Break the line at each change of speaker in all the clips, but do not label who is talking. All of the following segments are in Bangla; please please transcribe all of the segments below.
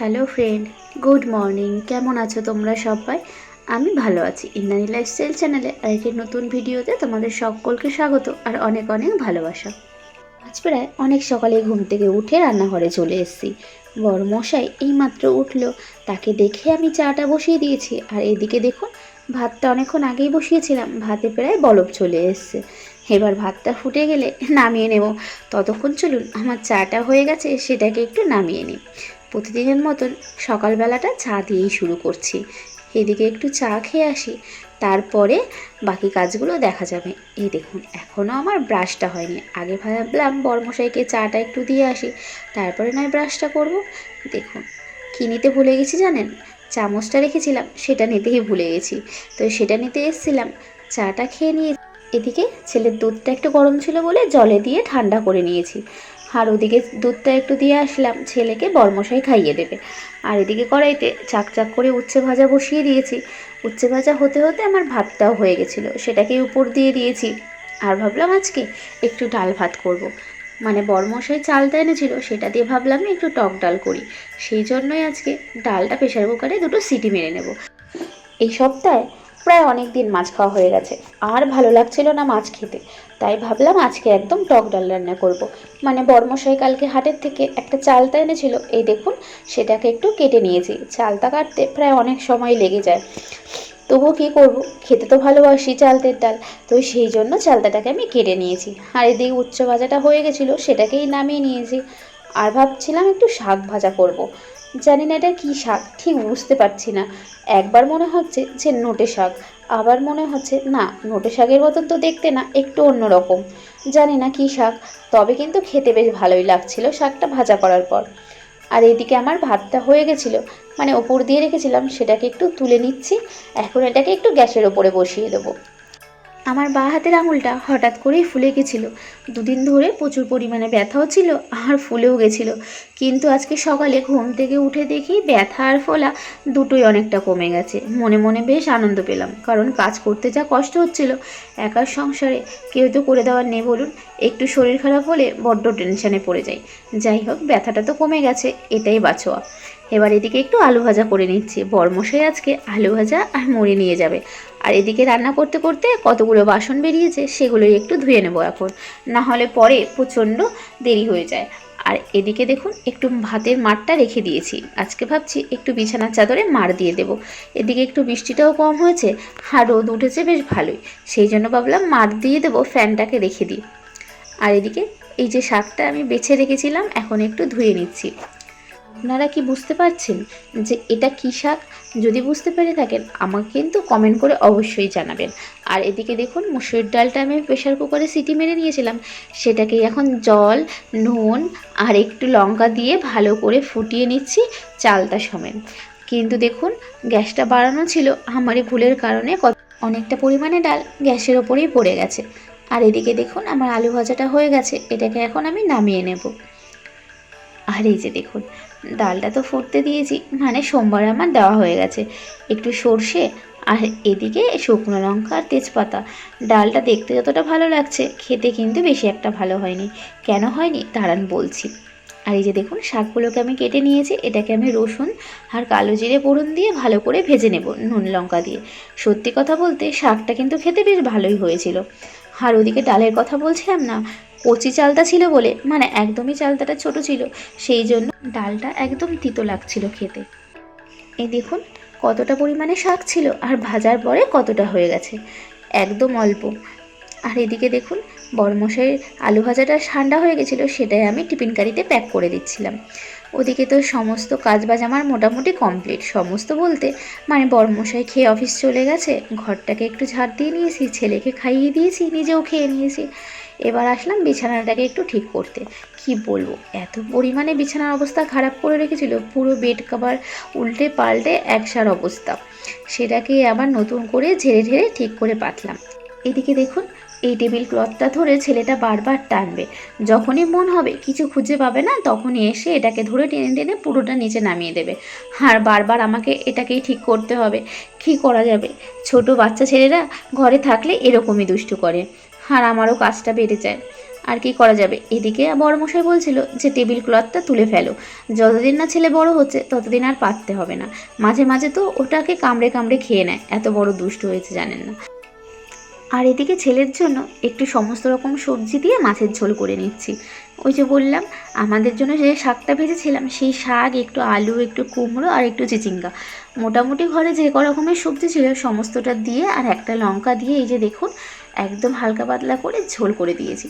হ্যালো ফ্রেন্ড গুড মর্নিং কেমন আছো তোমরা সবাই? আমি ভালো আছি। ইন্দানি লাইফস্টাইল চ্যানেলে আরেকটি নতুন ভিডিওতে তোমাদের সকলকে স্বাগত আর অনেক অনেক ভালোবাসা। আজ প্রায় অনেক সকালে ঘুম থেকে উঠে রান্নাঘরে চলে এসেছি। বড় মশাই এইমাত্র উঠল। তাকে দেখে আমি চাটা বসিয়ে দিয়েছি। আর এদিকে দেখুন, ভাতটা অনেকক্ষণ আগেই বসিয়েছিলাম। ভাতে প্রায় বলব চলে এসছে। এবার ভাতটা ফুটে গেলে নামিয়ে নেব। ততক্ষণ চলুন, আমার চাটা হয়ে গেছে, সেটাকে একটু নামিয়ে নিই। প্রতিদিনের মতন সকালবেলাটা চা দিয়েই শুরু করছি। এদিকে একটু চা খেয়ে আসি, তারপরে বাকি কাজগুলো দেখা যাবে। এই দেখুন এখনও আমার ব্রাশটা হয়নি। আগে ভাবলাম বরমশাইকে চাটা একটু দিয়ে আসি, তারপরে নয় ব্রাশটা করব। দেখুন, কী নিতে ভুলে গেছি জানেন? চামচটা রেখেছিলাম, সেটা নিতেই ভুলে গেছি। তো সেটা নিতে এসেছিলাম, চাটা খেয়ে নিয়ে এদিকে ছেলের দুধটা একটু গরম ছিল বলে জলে দিয়ে ঠান্ডা করে নিয়েছি। আর ওদিকে দুধটা একটু দিয়ে আসলাম, ছেলেকে বরমশাই খাইয়ে দেবে। আর এদিকে কড়াইতে চাক চাক করে উচ্ছে ভাজা বসিয়ে দিয়েছি। উচ্ছে ভাজা হতে হতে আমার ভাতটাও হয়ে গেছিল, সেটাকে উপর দিয়ে দিয়েছি। আর ভাবলাম আজকে একটু ডাল ভাত করব। মানে বরমশাই চালটা এনেছিল, সেটা দিয়ে ভাবলাম একটু টক ডাল করি। সেই জন্যই আজকে ডালটা প্রেশার কুকারে দুটো সিটি মেরে নেব। এই সপ্তাহে প্রায় অনেক দিন মাছ খাওয়া হয়ে গেছে। আর ভালো লাগছিল না মাছ খেতে। তাই ভাবলাম আজকে একদম টক ডাল রান্না করব। মানে বর্মশাই কালকে হাটের থেকে একটা চালতা এনেছিল। এই দেখুন, সেটাকে একটু কেটে নিয়েছি। চালতা কাটতে প্রায় অনেক সময় লেগে যায়। তবুও কী করব? খেতে তো ভালোবাসি চালতের ডাল। তো সেই জন্য চালতাটাকে আমি কেটে নিয়েছি। আর এদিকে উচ্চ ভাজাটা হয়ে গেছিল, সেটাকেই নামিয়ে নিয়েছি। আর ভাবছিলাম একটু শাক ভাজা করব। জানি না এটা কী শাক, ঠিক বুঝতে পারছি না। একবার মনে হচ্ছে যে নোটে শাক, আবার মনে হচ্ছে না, নোটে শাকের মতন তো দেখতে না, একটু অন্যরকম। জানি না কী শাক, তবে কিন্তু খেতে বেশ ভালোই লাগছিল শাকটা ভাজা করার পর। আর এদিকে আমার ভাতটা হয়ে গেছিল মানে ওপর দিয়ে রেখেছিলাম, সেটাকে একটু তুলে নিচ্ছি, এখন এটাকে একটু গ্যাসের ওপরে বসিয়ে দেবো। আমার বাঁ হাতের আঙুলটা হঠাৎ করেই ফুলে গেছিল। দুদিন ধরে প্রচুর পরিমাণে ব্যথাও ছিল আর ফুলেও গেছিল। কিন্তু আজকে সকালে ঘুম থেকে উঠে দেখি ব্যথা আর ফোলা দুটোই অনেকটা কমে গেছে। মনে মনে বেশ আনন্দ পেলাম, কারণ কাজ করতে যা কষ্ট হচ্ছিল, একার সংসারে কেউ তো করে দেওয়ার নেই বলুন, একটু শরীর খারাপ হলে বড্ড টেনশানে পড়ে যাই। যাই হোক, ব্যথাটা তো কমে গেছে, এটাই বাঁচোয়া এবার এদিকে একটু আলু ভাজা করে নিচ্ছি। বরমশাই আজকে আলু ভাজা আর মুড়ি নিয়ে যাবে। আর এদিকে রান্না করতে করতে কতগুলো বাসন বেরিয়েছে সেগুলোই একটু ধুয়ে নেব এখন। না হলে পরে প্রচণ্ড দেরি হয়ে যায়। আর এদিকে দেখুন, একটু ভাতের মারটা রেখে দিয়েছি। আজকে ভাবছি একটু বিছানার চাদরে মার দিয়ে দেবো। এদিকে একটু বৃষ্টিটাও কম হয়েছে আর রোদ উঠেছে বেশ ভালোই। সেই জন্য ভাবলাম মার দিয়ে দেবো ফ্যানটাকে রেখে দিই। আর এদিকে এই যে শাকটা আমি বেছে রেখেছিলাম, এখন একটু ধুয়ে নিচ্ছি। আপনারা কি বুঝতে পারছেন যে এটা কী শাক? যদি বুঝতে পেরে থাকেন, আমাকে কিন্তু কমেন্ট করে অবশ্যই জানাবেন। আর এদিকে দেখুন, মুসুর ডালটা আমি প্রেশার কুকারে সিটি মেরে নিয়েছিলাম। সেটাকে এখন জল, নুন আর একটু লঙ্কা দিয়ে ভালো করে ফুটিয়ে নিচ্ছি চালটা সমেত। কিন্তু দেখুন, গ্যাসটা বাড়ানো ছিল। আমারই ভুলের কারণে অনেকটা পরিমাণে ডাল গ্যাসের ওপরেই পড়ে গেছে। আর এদিকে দেখুন, আমার আলু ভাজাটা হয়ে গেছে। এটাকে এখন আমি নামিয়ে নেব। আর এই যে দেখুন, ডালটা তো ফুটতে দিয়েছি মানে সোমবার আমার দেওয়া হয়ে গেছে। একটু সর্ষে আর এদিকে শুকনো লঙ্কা আর তেজপাতা। ডালটা দেখতে যতটা ভালো লাগছে, খেতে কিন্তু বেশি একটা ভালো হয়নি। কেন হয়নি? দাঁড়ান বলছি। আর এই যে দেখুন, শাকগুলোকে আমি কেটে নিয়েছি, এটাকে আমি রসুন আর কালো জিরে পোড়ন দিয়ে ভালো করে ভেজে নেব নুন লঙ্কা দিয়ে। সত্যি কথা বলতে, শাকটা কিন্তু খেতে বেশ ভালোই হয়েছিল। আর ওদিকে ডালের কথা বলছিলাম না? কচি চালটা ছিল বলে মানে একদমই চালতাটা ছোট ছিল, সেই জন্য ডালটা একদম তিতো লাগছিল খেতে। এই দেখুন, কতটা পরিমাণে শাক ছিল আর ভাজার পরে কতটা হয়ে গেছে। একদম অল্প। আর এদিকে দেখুন, বড়মশাইয়ের আলু ভাজাটা ঠান্ডা হয়ে গেছিল, সেটাই আমি টিফিন কারিতে প্যাক করে দিচ্ছিলাম। ওদিকে তো সমস্ত কাজবাজ আমার মোটামুটি কমপ্লিট। সমস্ত বলতে মানে বড়মশাই খেয়ে অফিস চলে গেছে, ঘরটাকে একটু ঝাড় দিয়ে নিয়েছি, ছেলেকে খাইয়ে দিয়েছি, নিজেও খেয়ে নিয়েছি। এবার আসলাম বিছানাটাকে একটু ঠিক করতে। কি বলব, এত পরিমাণে বিছানার অবস্থা খারাপ করে রেখেছিল, পুরো বেড কভার উল্টে পাল্টে একসার অবস্থা। সেটাকে আবার নতুন করে ঝেড়ে ঝেড়ে ঠিক করে পাতলাম। এদিকে দেখুন এই টেবিল ক্লথটা ধরে ছেলেটা বারবার টানবে। যখনই মন হবে, কিছু খুঁজে পাবে না, তখনই এসে এটাকে ধরে টেনে টেনে পুরোটা নিচে নামিয়ে দেবে। আর বারবার আমাকে এটাকেই ঠিক করতে হবে। কী করা যাবে? ছোট বাচ্চা ছেলেরা ঘরে থাকলে এরকমই দুষ্টু করে। আর আমারও কাজটা বেড়ে যায়। আর কি করা যাবে? এদিকে বড়মশাই বলছিল যে, টেবিল ক্লথটা তুলে ফেলো। যতদিন না ছেলে বড় হচ্ছে, ততদিন আর পাততে হবে না। মাঝে মাঝে তো ওটাকে কামড়ে কামড়ে খেয়ে নেয়। এত বড় দুষ্ট হয়েছে জানেন না। আর এদিকে ছেলের জন্য একটু সমস্ত রকম সবজি দিয়ে মাছের ঝোল করে নিচ্ছি। ওই যে বললাম, আমাদের জন্য যে শাকটা ভেজেছিলাম, সেই শাক, একটু আলু, একটু কুমড়ো আর একটু চিচিঙ্গা। মোটামুটি ঘরে যে ক রকমের সবজি ছিল, সমস্তটা দিয়ে আর একটা লঙ্কা দিয়ে এই যে দেখুন একদম হালকা পাতলা করে ঝোল করে দিয়েছি।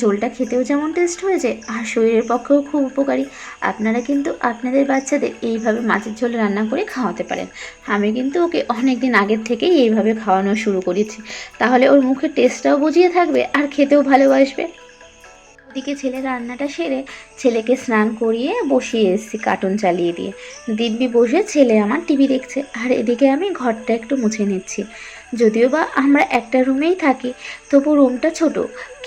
ঝোলটা খেতেও যেমন টেস্ট হয়েছে, আর শরীরের পক্ষেও খুব উপকারী। আপনারা কিন্তু আপনাদের বাচ্চাদের এইভাবে মাছের ঝোল রান্না করে খাওয়াতে পারেন। আমি কিন্তু ওকে অনেক দিন আগের থেকেই এইভাবে খাওয়ানো শুরু করেছি। তাহলে ওর মুখের টেস্টটাও বুঝিয়ে থাকবে, আর খেতেও ভালোবাসবে। ওদিকে ছেলে রান্নাটা সেরে ছেলেকে স্নান করিয়ে বসিয়ে এসেছি কার্টুন চালিয়ে দিয়ে। দিব্যি বসে ছেলে আমার টিভি দেখছে, আর এদিকে আমি ঘরটা একটু মুছে নিচ্ছি। যদিও বা আমরা একটা রুমেই থাকি, তবু রুমটা ছোট,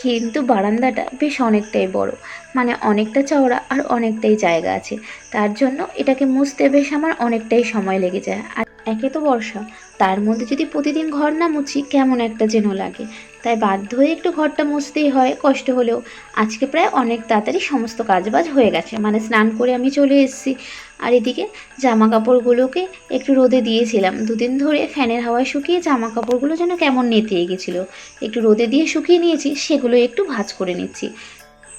কিন্তু বারান্দাটা বেশ অনেকটাই বড়। মানে অনেকটা চওড়া আর অনেকটাই জায়গা আছে। তার জন্য এটাকে মুছতে বেশ আমার অনেকটাই সময় লেগে যায়। আর একে তো বর্ষা। তার মধ্যে যদি প্রতিদিন ঘর না মুছি, কেমন একটা যেন লাগে। তাই বাধ্য হয়ে একটু ঘরটা মুছতেই হয়, কষ্ট হলেও। আজকে প্রায় অনেক তাড়াতাড়ি সমস্ত কাজবাজ হয়ে গেছে। মানে স্নান করে আমি চলে এসেছি। আর এদিকে জামা কাপড়গুলোকে একটু রোদে দিয়েছিলাম। দুদিন ধরে ফ্যানের হাওয়ায় শুকিয়ে জামা কাপড়গুলো যেন কেমন নেতিয়ে গেছিল। একটু রোদে দিয়ে শুকিয়ে নিয়েছি, সেগুলো একটু ভাঁজ করে নিচ্ছি।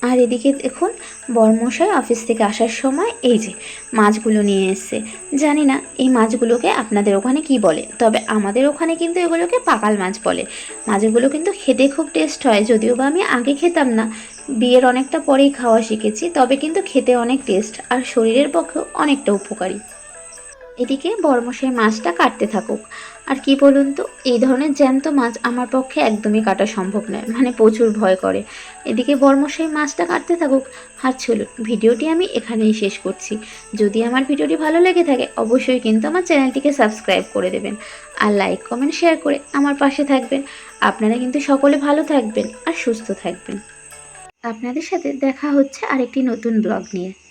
আর এদিকে দেখুন, বর্মশাই অফিস থেকে আসার সময় এই যে মাছগুলো নিয়ে এসছে। জানি না এই মাছগুলোকে আপনাদের ওখানে কি বলে, তবে আমাদের ওখানে কিন্তু এগুলোকে পাকাল মাছ বলে। মাছগুলো কিন্তু খেতে খুব টেস্ট হয়, যদিও বা আমি আগে খেতাম না। বিয়ের অনেকটা পরেই খাওয়া শিখেছি, তবে কিন্তু খেতে অনেক টেস্ট আর শরীরের পক্ষেও অনেকটা উপকারী। এদিকে বড়মশাই মাছটা কাটতে থাকুক। আর কি বলুন তো, এই ধরনের জ্যান্ত মাছ আমার পক্ষে একদমই কাটা সম্ভব নয় মানে প্রচুর ভয় করে। এদিকে বর্মশাই মাছটা কাটতে থাকুক। আর চলুন, ভিডিওটি আমি এখানেই শেষ করছি। যদি আমার ভিডিওটি ভালো লেগে থাকে, অবশ্যই কিন্তু আমার চ্যানেলটিকে সাবস্ক্রাইব করে দেবেন। আর লাইক, কমেন্ট, শেয়ার করে আমার পাশে থাকবেন। আপনারা কিন্তু সকলে ভালো থাকবেন আর সুস্থ থাকবেন। আপনাদের সাথে দেখা হচ্ছে আরেকটি নতুন ব্লগ নিয়ে।